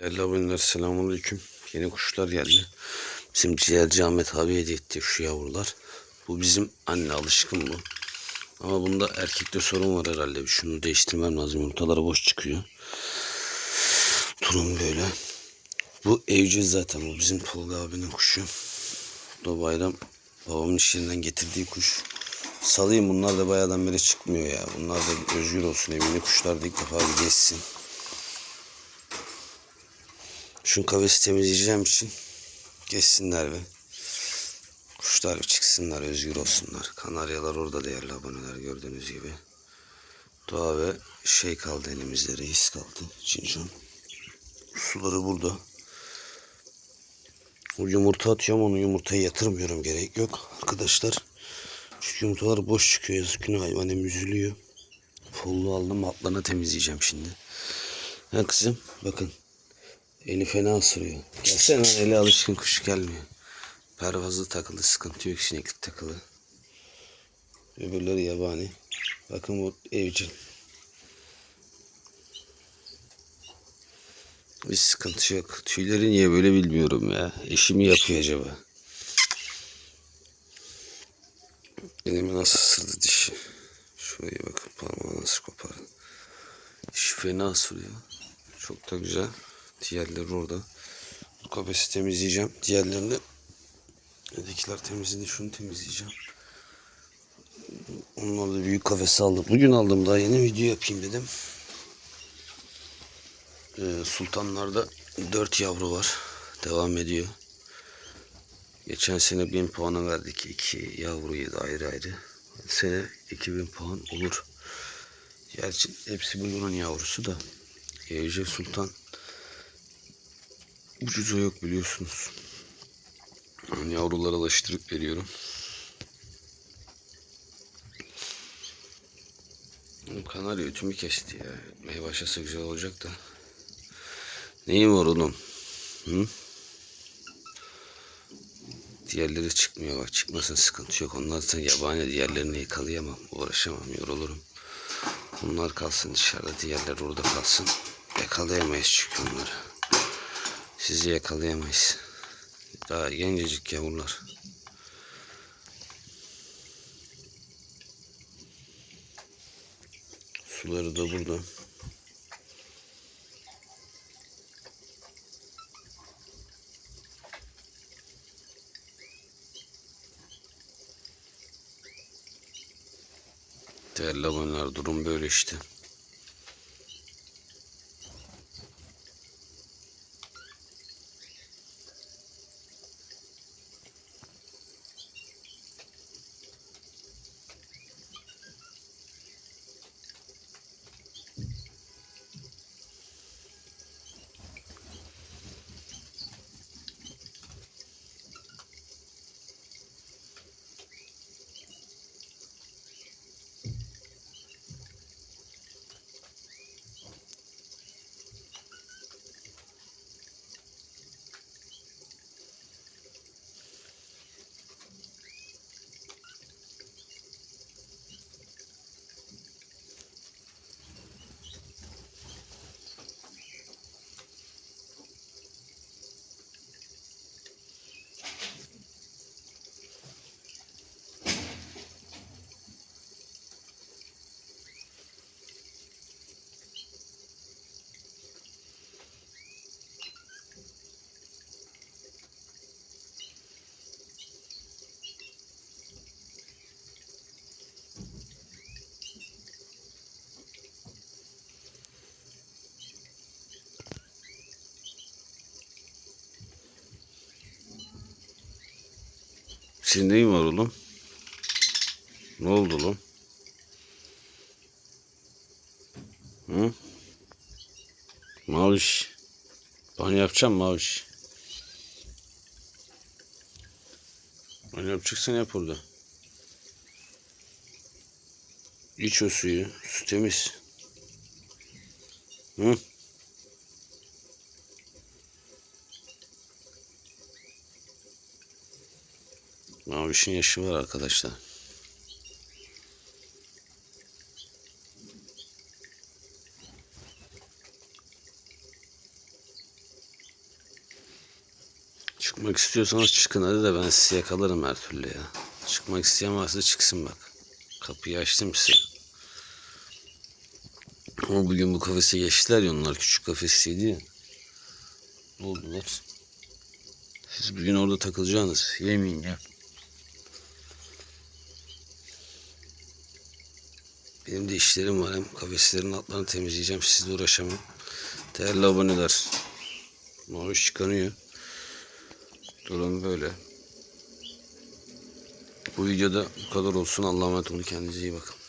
Değerli aboneler selamünaleyküm. Yeni kuşlar geldi. Bizim ciğerci Ahmet abi hediye etti şu yavrular. Bu bizim anne alışkın bu. Ama bunda erkekte sorun var herhalde. Şunu değiştirmem lazım. Yumurtaları boş çıkıyor. Durum böyle. Bu evcil zaten. Bu bizim Tolga abinin kuşu. Bu da bayram babamın iş yerinden getirdiği kuş. Salayım bunlar da bayağıdan beri çıkmıyor ya. Bunlar da özgür olsun. Evini kuşlar da ilk defa bir geçsin. Şu kafesi temizleyeceğim için geçsinler ve kuşlar bir çıksınlar, özgür olsunlar. Kanaryalar orada değerli aboneler gördüğünüz gibi. Doğa ve şey kaldı elimizde, reis kaldı. Çinçon. Suları burada. O yumurta atıyorum onu yumurtayı yatırmıyorum gerek yok arkadaşlar. Çünkü yumurtalar boş çıkıyor yazık günah hayvan hem üzülüyor. Follu aldım altlarını temizleyeceğim şimdi. Ha kızım bakın Eli fena ısırıyor. Gelsene lan eli alışkın kuş gelmiyor. Pervazlı takılı sıkıntı yok sineklik takılı. Öbürleri yabani. Bakın bu evcil. Bir sıkıntı yok. Tüyleri niye böyle bilmiyorum ya. Eşimi yapıyor acaba? Elimi nasıl ısırdı dişi. Şuraya bakın parmağı nasıl kopardı. Dişi fena ısırıyor. Çok da güzel. Diğerleri orada. Bu kafesi temizleyeceğim. Diğerlerini Ötekiler temizledi. Şunu temizleyeceğim. Onlar da büyük kafesi aldım. Bugün aldım daha yeni video yapayım dedim. Ee, sultanlarda 4 yavru var. Devam ediyor. Geçen sene 1000 puanı verdik. 2 yavruyu da ayrı ayrı. Sene 2000 puan olur. Gerçi hepsi bunun yavrusu da. Evcil Sultan ucuza yok biliyorsunuz. Yani yavruları alıştırıp veriyorum. Kanarya ütümü kesti ya. Meyve başlasa güzel olacak da. Neyin var oğlum? Hı? Diğerleri çıkmıyor bak çıkmasın sıkıntı yok. Onlar zaten yabani diğerlerini yakalayamam. Uğraşamam yorulurum. Bunlar kalsın dışarıda diğerler orada kalsın. Yakalayamayız çünkü onları. Sizi yakalayamayız. Daha gencecik yavrular. Suları da burada. Değerli aboneler durum böyle işte. Senin neyin var oğlum? Ne oldu oğlum? Hı? Maviş. Banyo yapacağım Maviş. Banyo yapacaksan yap orada. İç o suyu. Su temiz. Hı? Mavişin yaşı var arkadaşlar. Çıkmak istiyorsanız çıkın hadi de ben sizi yakalarım her türlü ya. Çıkmak isteyen varsa çıksın bak. Kapıyı açtım size. Ama bugün bu kafese geçtiler ya onlar küçük kafesiydi ya. Ne oldular? Siz bugün orada takılacaksınız. Yemeyin ya. Benim de işlerim var. Hem kafeslerin altlarını temizleyeceğim. Sizle uğraşamam. Değerli aboneler. Maviş çıkanıyor. Durum böyle. Bu videoda bu kadar olsun. Allah'a emanet olun. Kendinize iyi bakın.